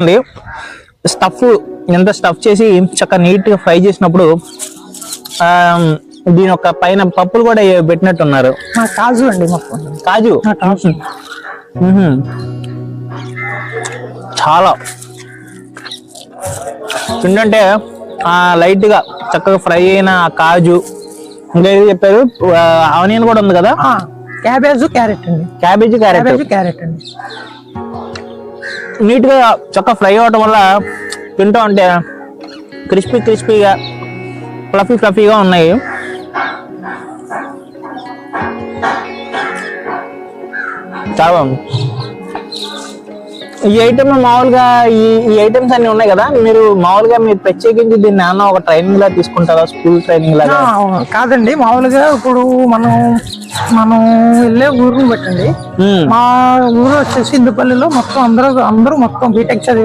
ఉంది. స్టఫ్ ఎంత స్టఫ్ చేసి చక్కగా నీట్గా ఫ్రై చేసినప్పుడు ఆ, దీని యొక్క పైన పప్పులు కూడా పెట్టినట్టున్నారు. కాజు అండి కాజు. చాలా. ఏంటంటే ఆ లైట్గా చక్కగా ఫ్రై అయిన కాజు. ఇంకా ఏది చెప్పారు? ఆనియన్ కూడా ఉంది కదా? క్యాబేజ్ క్యారెట్ అండి. Cabbage carrot. క్యారెట్ అండి. నీట్గా చక్కగా ఫ్రై అవటం వల్ల తింటూ ఉంటే క్రిస్పీ క్రిస్పీగా ఫ్లఫీ ఫ్లఫీగా ఉన్నాయి. చాలా ఈ ఐటమ్ మామూలుగా ఈ ఈ ఐటమ్స్ అన్ని ఉన్నాయి కదా మీరు మామూలుగా మీరు ప్రత్యేకించి దీన్ని ఏమన్నా ఒక ట్రైనింగ్ లా తీసుకుంటారా? స్కూల్ ట్రైనింగ్ లాగా? కాదండి మామూలుగా ఇప్పుడు మనం మనం వెళ్ళే ఊరుని బట్టండి. మా ఊరు వచ్చేసి ఇందుపల్లిలో మొత్తం అందరూ అందరూ మొత్తం బీటెక్ చదివి